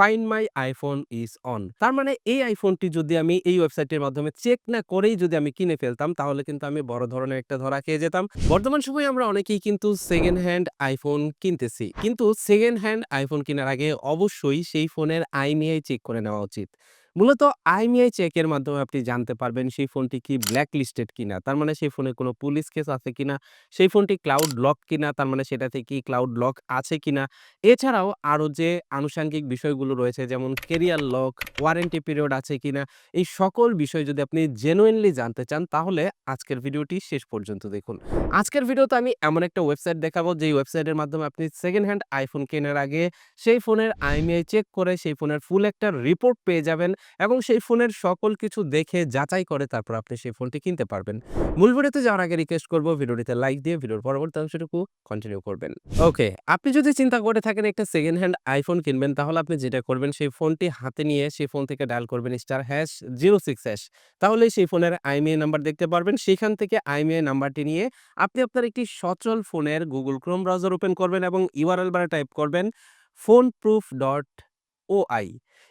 Find my iPhone is on. তার মানে এই আইফোনটি যদি আমি এই ওয়েবসাইটের মাধ্যমে চেক না করেই যদি আমি কিনে ফেলতাম, তাহলে কিন্তু আমি বড় ধরনের একটা ধরা খেয়ে যেতাম। বর্তমান সময়ে আমরা অনেকেই কিন্তু সেকেন্ড হ্যান্ড আইফোন কিনতেছি। কিন্তু সেকেন্ড হ্যান্ড আইফোন কেনার আগে অবশ্যই সেই ফোনের আইমিআই চেক করে নেওয়া উচিত। মূলত IMEI চেকের মাধ্যমে আপনি জানতে পারবেন সেই ফোনটি কি ব্ল্যাক লিস্টেড কিনা। তার মানে সেই ফোনে কোনো পুলিশ কেস আছে কিনা, সেই ফোনটি ক্লাউড লক কিনা, তার মানে সেটাতে কি ক্লাউড লক আছে কিনা। এছাড়াও আরও যে আনুষাঙ্গিক বিষয়গুলো রয়েছে যেমন কেরিয়ার লক, ওয়ারেন্টি পিরিয়ড আছে কিনা। এই সকল বিষয় যদি আপনি জেনুইনলি জানতে চান তাহলে আজকের ভিডিওটি শেষ পর্যন্ত দেখুন। আজকের ভিডিওতে আমি এমন একটা ওয়েবসাইট দেখাবো যেই ওয়েবসাইটের মাধ্যমে আপনি সেকেন্ড হ্যান্ড আইফোন কেনার আগে সেই ফোনের IMEI চেক করে সেই ফোনের ফুল একটা রিপোর্ট পেয়ে যাবেন এবং সেই ফোনের সকল কিছু দেখে যাচাই করে তারপর আপনি সেই ফোনটি কিনতে পারবেন। মূল ভিডিওতে যাওয়ার আগে রিকোয়েস্ট করব ভিডিওটিতে লাইক দিয়ে ভিডিওর পরবর্তী অংশটুকু কন্টিনিউ করবেন। ওকে, আপনি যদি চিন্তা করে থাকেন একটা সেকেন্ড হ্যান্ড আইফোন কিনবেন তাহলে আপনি যেটা করবেন সেই ফোনটি হাতে নিয়ে সেই ফোন থেকে ডায়াল করবেন স্টার হ্যাশ 06 হ্যাশ। তাহলেই সেই ফোনের IMEI নাম্বার দেখতে পারবেন। সেখান থেকে IMEI নাম্বারটি নিয়ে আপনি আপনার একটি সচল ফোনের গুগল Chrome ব্রাউজার ওপেন করবেন এবং URL বারে টাইপ করবেন phoneproof.oi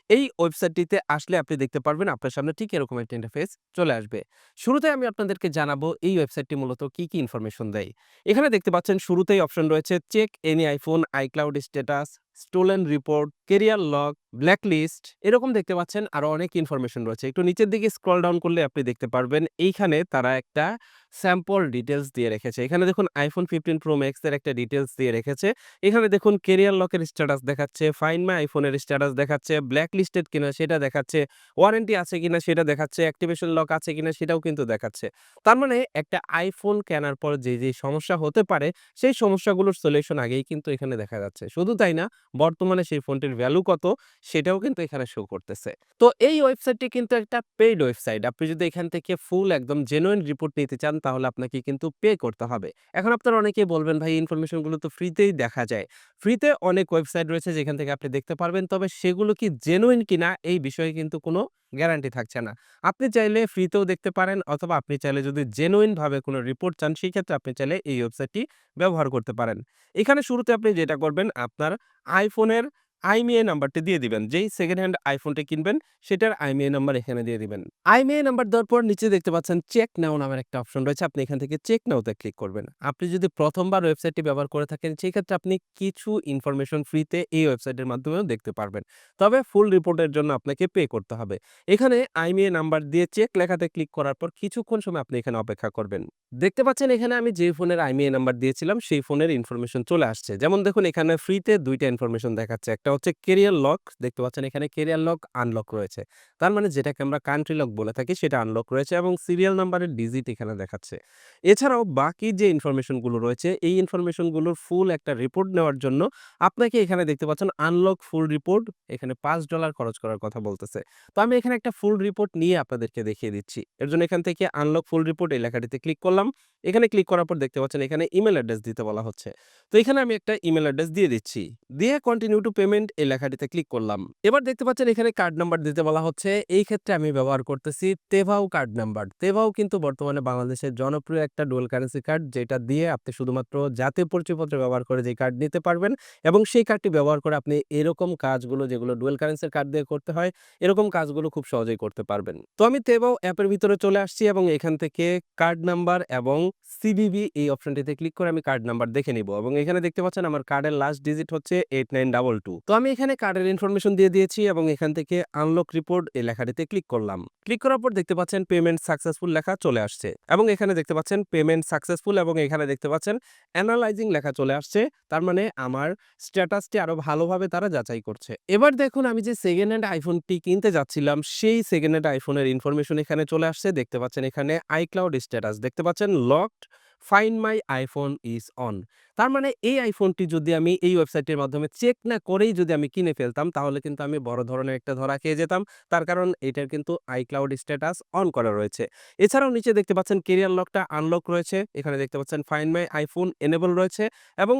এই ওয়েবসাইটটিতে আসলে আপনি দেখতে পারবেন আপনার সামনে ঠিক এরকম একটা ইন্টারফেস চলে আসবে। শুরুতে আমি আপনাদেরকে জানাব এই ওয়েবসাইটটি মূলত কি, কি ইনফরমেশন দেয়। এখানে দেখতে পাচ্ছেন শুরুতেই অপশন রয়েছে check any iPhone, iCloud status, stolen report, carrier lock, blacklist এরকম দেখতে পাচ্ছেন আরও অনেক ইনফরমেশন রয়েছে। একটু নিচের দিকে স্ক্রল ডাউন করলে আপনি দেখতে পারবেন এইখানে তারা একটা স্যাম্পল ডিটেইলস দিয়ে রেখেছে। এখানে দেখুন 15 Pro Max এর একটা ডিটেলস দিয়ে রেখেছে। এখানে দেখুন ক্যারিয়ার লকের স্ট্যাটাস দেখাচ্ছে, ফাইন মাই আইফোনের স্ট্যাটাস দেখাচ্ছে, ব্ল্যাক লিস্টেড কিনা সেটা দেখাচ্ছে, ওয়ারেন্টি আছে কিনা সেটা দেখাচ্ছে, অ্যাক্টিভেশন লক আছে কিনা সেটাও কিন্তু দেখাচ্ছে। তার মানে একটা আইফোন কেনার পর যে, যে সমস্যা হতে পারে সেই সমস্যাগুলোর সলিউশন আগেই কিন্তু এখানে দেখা যাচ্ছে। শুধু তাই না বর্তমানে সেই ফোনটির ভ্যালু কত, সেটাও কিন্তু এখানে শো করতেছে। তো এই ওয়েবসাইটটি কিন্তু একটা পেইড ওয়েবসাইট। আপনি যদি এখান থেকে ফুল একদম জেনুইন রিপোর্ট নিতে চান, তাহলে আপনাকে কিন্তু পে করতে হবে। এখন আপনারা অনেকেই বলবেন, ভাই ইনফরমেশনগুলো তো ফ্রিতেই দেখা যায়। ফ্রিতে অনেক ওয়েবসাইট রয়েছে যেখান থেকে আপনি দেখতে পারবেন। তবে সেগুলো কি জেনুইন কিনা, এই বিষয়ে কিন্তু কোনো গ্যারান্টি থাকছে না। আপনি চাইলে ফ্রিতেও দেখতে পারেন অথবা আপনি চাইলে যদি জেনুইনভাবে কোনো রিপোর্ট চান সেক্ষেত্রে আপনি চাইলে এই ওয়েবসাইটটি ব্যবহার করতে পারেন। এখানে শুরুতে আপনি যেটা করবেন, আপনার আইফোনের IMEI নাম্বারটি দিয়ে দিবেন। যেই সেকেন্ড হ্যান্ড আইফোনটি কিনবেন, সেটার IMEI নাম্বার এখানে দিয়ে দিবেন। IMEI নাম্বার দেওয়ার পর নিচে দেখতে পাচ্ছেন চেক নাও নামের একটা অপশন রয়েছে। আপনি এখান থেকে চেক নাওতে ক্লিক করবেন। আপনি যদি প্রথমবার ওয়েবসাইটটি ব্যবহার করে থাকেন সেক্ষেত্রে আপনি কিছু ইনফরমেশন ফ্রিতে এই ওয়েবসাইটের মাধ্যমেও দেখতে পারবেন। তবে ফুল রিপোর্টের জন্য আপনাকে পে করতে হবে। এখানে IMEI নাম্বার দিয়ে চেক লেখাতে ক্লিক করার পর কিছুক্ষণ সময় আপনি এখানে অপেক্ষা করবেন। দেখতে পাচ্ছেন এখানে আমি যে ফোনের IMEI নাম্বার দিয়েছিলাম, সেই ফোনের ইনফরমেশন চলে আসছে। যেমন দেখুন, এখানে ফ্রিতে ২ টা ইনফরমেশন দেখাচ্ছে। একটা হচ্ছে কেরিয়ার লক দেখতে পাচ্ছেন এখানে কেরিয়ার লক আনলক রয়েছে। তার মানে যেটাকে আমরা কান্ট্রি লক বলে থাকি সেটা আনলক রয়েছে এবং সিরিয়াল নাম্বারের ডিজিট এখানে দেখাচ্ছে। এছাড়াও বাকি যে ইনফরমেশনগুলো রয়েছে, এই ইনফরমেশনগুলোর ফুল একটা রিপোর্ট নেওয়ার জন্য আপনাকে এখানে দেখতে পাচ্ছেন আনলক ফুল রিপোর্ট এখানে পাঁচ ডলার খরচ করার কথা বলতেছে। তো আমি এখানে একটা ফুল রিপোর্ট নিয়ে আপনাদেরকে দেখিয়ে দিচ্ছি। এর জন্য এখান থেকে আনলক ফুল রিপোর্ট এই লেখাটিতে ক্লিক করলাম। এখানে ক্লিক করার পর দেখতে পাচ্ছেন এখানে ইমেল অ্যাড্রেস দিতে বলা হচ্ছে। তো এখানে আমি একটা ইমেল অ্যাড্রেস দিয়ে দিচ্ছি। দিয়ে কন্টিনিউ টু পেমেন্ট এই লেখাটিতে ক্লিক করলাম। এবার দেখতে পাচ্ছেন এখানে কার্ড নাম্বার দিতে বলা হচ্ছে। এই ক্ষেত্রে আমি ব্যবহার করতেছি তেভাও কার্ড নাম্বার। তেভাও কিন্তু বর্তমানে বাংলাদেশের জনপ্রিয় একটা ডুয়েল কারেন্সি কার্ড যেটা দিয়ে আপনি শুধুমাত্র জাতীয় পরিচয়পত্র ব্যবহার করে যে কার্ড নিতে পারবেন এবং সেই কার্ডটি ব্যবহার করে আপনি এরকম কাজগুলো যেগুলো ডুয়েল কারেন্সির কার্ড দিয়ে করতে হয়, এরকম কাজগুলো খুব সহজেই করতে পারবেন। তো আমি তেভাও অ্যাপের ভিতরে চলে আসছি এবং এখান থেকে কার্ড নাম্বার এবং সিভিভি এই অপশনটিতে ক্লিক করে আমি কার্ড নাম্বার দেখে নিব এবং এখানে দেখতে পাচ্ছেন আমার কার্ডের লাস্ট ডিজিট হচ্ছে 8922 তো আমি এখানে কার্ডের ইনফরমেশন দিয়ে দিয়েছি এবং এখান থেকে আনলক রিপোর্ট এই লেখাটিতে ক্লিক করলাম। ক্লিক করার পর দেখতে পাচ্ছেন পেমেন্ট সাকসেসফুল লেখা চলে আসছে এবং এখানে দেখতে পাচ্ছেন পেমেন্ট সাকসেসফুল এবং এখানে দেখতে পাচ্ছেন অ্যানালাইজিং লেখা চলে আসছে। তার মানে আমার স্ট্যাটাসটি আরও ভালোভাবে তারা যাচাই করছে। এবার দেখুন আমি যে সেকেন্ড হ্যান্ড আইফোনটি কিনতে যাচ্ছিলাম, সেই সেকেন্ড হ্যান্ড আইফোনের ইনফরমেশন এখানে চলে আসছে। দেখতে পাচ্ছেন এখানে iCloud স্ট্যাটাস দেখতে পাচ্ছেন locked find my iPhone is on. তার মানে এই আইফোনটি যদি আমি এই ওয়েবসাইটের মাধ্যমে চেক না করেই যদি আমি কিনে ফেলতাম, তাহলে কিন্তু আমি বড় ধরনের একটা ধরা খেয়ে যেতাম। তার কারণ এটার কিন্তু iCloud স্ট্যাটাস অন করা রয়েছে। এছাড়াও নিচে দেখতে পাচ্ছেন কেরিয়ার লকটা আনলক রয়েছে। এখানে দেখতে পাচ্ছেন ফাইন্ড মাই আইফোন এনেবল রয়েছে এবং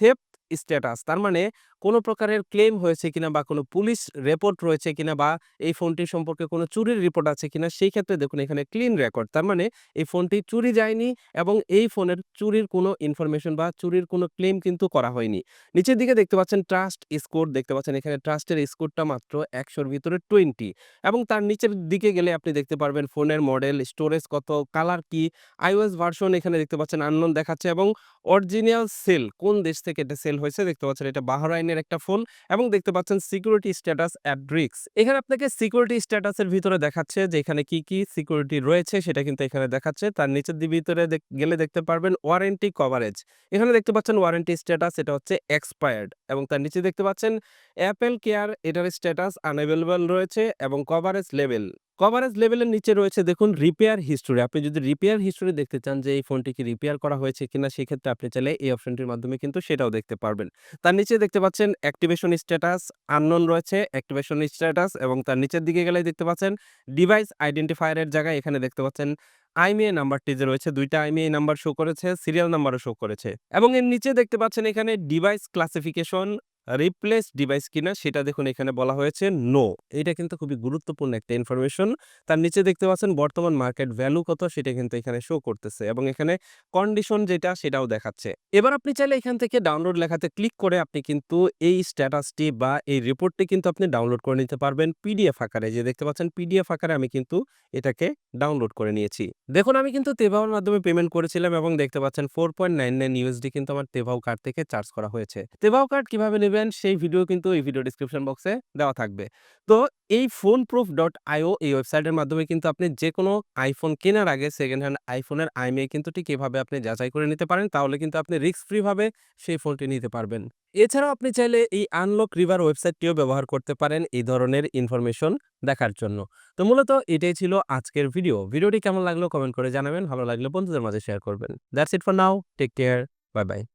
থেপ স্ট্যাটাস তার মানে কোনো প্রকারের ক্লেম হয়েছে কিনা বা কোনো পুলিশ রেপোর্ট রয়েছে কিনা বা এই ফোনটি সম্পর্কে কোনো চুরির রিপোর্ট আছে কিনা, সেই ক্ষেত্রে দেখুন এখানে ক্লিন রেকর্ড। তার মানে এই ফোনটি চুরি যায়নি এবং এই ফোনের চুরির কোনো ইনফরমেশন বা চুরির কোনো ক্লেম কিন্তু করা হয়নি। নিচের দিকে দেখতে পাচ্ছেন ট্রাস্ট স্কোর, দেখতে পাচ্ছেন এখানে ট্রাস্টের স্কোরটা মাত্র একশোর ভিতরে টোয়েন্টি এবং তার নিচের দিকে গেলে আপনি দেখতে পারবেন ফোনের মডেল, স্টোরেজ কত, কালার কি, আইওএস ভার্সন এখানে দেখতে পাচ্ছেন আননোন দেখাচ্ছে এবং অরিজিনাল সেল, কোন দেশ থেকে এটা সেল হয়েছে দেখতে পাচ্ছেন, এটা বাহরাইনের একটা ফোন এবং দেখতে পাচ্ছেন সিকিউরিটি স্ট্যাটাস অ্যাট রিক্স এখানে আপনাকে সিকিউরিটি স্ট্যাটাসের ভিতরে দেখাচ্ছে যে এখানে কি কি সিকিউরিটি রয়েছে সেটা কিন্তু এখানে দেখাচ্ছে। তার নিচের দিকে ভিতরে গেলে দেখতে পারবেন ওয়ারেন্টি কভারেজ এখানে দেখতে পাচ্ছেন ওয়ারেন্টি স্ট্যাটাস এটা হচ্ছে এক্সপায়ার্ড এবং তার নিচে দেখতে পাচ্ছেন অ্যাপেল কেয়ার এটার স্ট্যাটাস আনঅ্যাভেলেবল রয়েছে এবং কভারেজ লেভেল কভারেজ লেভেলের নিচে রয়েছে, দেখুন রিপেয়ার হিস্টোরি আপনি যদি রিপেয়ার হিস্টোরি দেখতে চান যে, এই ফোনটি কি রিপেয়ার করা হয়েছে কিনা, সেক্ষেত্রে আপনি চাইলে এই অপশনটির মাধ্যমে কিন্তু সেটাও দেখতে পারবেন। তার নিচে দেখতে পাচ্ছেন অ্যাক্টিভেশন স্ট্যাটাস আননোন রয়েছে অ্যাক্টিভেশন স্ট্যাটাস এবং তার নিচের দিকে গেলে দেখতে পাচ্ছেন ডিভাইস আইডেন্টিফায়ারের জায়গায় এখানে দেখতে পাচ্ছেন আইমিএ নাম্বারটি যে রয়েছে, দুইটা আইমিএ নাম্বার শো করেছে সিরিয়াল নাম্বারও শো করেছে। এবং এর নিচে দেখতে পাচ্ছেন এখানে ডিভাইস ক্লাসিফিকেশন রিপ্লেস ডিভাইস কিনা সেটা দেখুন এখানে বলা হয়েছে নো এটা কিন্তু খুবই গুরুত্বপূর্ণ একটা ইনফরমেশন তার নিচে দেখতে পাচ্ছেন বর্তমান মার্কেট ভ্যালু কত সেটা কিন্তু এখানে শো করতেছে এবং এখানে কন্ডিশন যেটা সেটাও দেখাচ্ছে। এবার আপনি চাইলে এখান থেকে ডাউনলোড লেখাতে ক্লিক করে আপনি কিন্তু এই স্ট্যাটাসটি বা এই রিপোর্টটি কিন্তু আপনি ডাউনলোড করে নিতে পারবেন পিডিএফ আকারে। যে দেখতে পাচ্ছেন পিডিএফ আকারে আমি কিন্তু এটাকে ডাউনলোড করে নিয়েছি। দেখুন আমি কিন্তু তেভাওর মাধ্যমে পেমেন্ট করেছিলাম এবং দেখতে পাচ্ছেন four point nine nine USD কিন্তু আমার তেভাও কার্ড থেকে চার্জ করা হয়েছে। তেভাও কার্ড কীভাবে নেবেন সেই ভিডিও কিন্তু এই ভিডিও ডিসক্রিপশন বক্সে দেওয়া থাকবে। তো এই ফোন প্রুফ ডট আইও এই ওয়েবসাইটের মাধ্যমে কিন্তু আপনি যে কোনো আইফোন কেনার আগে সেকেন্ড হ্যান্ড আইফোনের আইমিএ কিন্তু ঠিক এভাবে আপনি যাচাই করে নিতে পারেন, তাহলে কিন্তু আপনি রিস্ক ফ্রি ভাবে সেই ফোনটি নিতে পারবেন। এছাড়াও আপনি চাইলে এই আনলক রিভার ওয়েবসাইটটিও ব্যবহার করতে পারেন এই ধরনের ইনফরমেশন দেখার জন্য। তো মূলত এটাই ছিল আজকের ভিডিও ভিডিওটি কেমন লাগল কমেন্ট করে জানাবেন, ভালো লাগলে বন্ধুদের মাঝে শেয়ার করবেন। That's it for now take care bye bye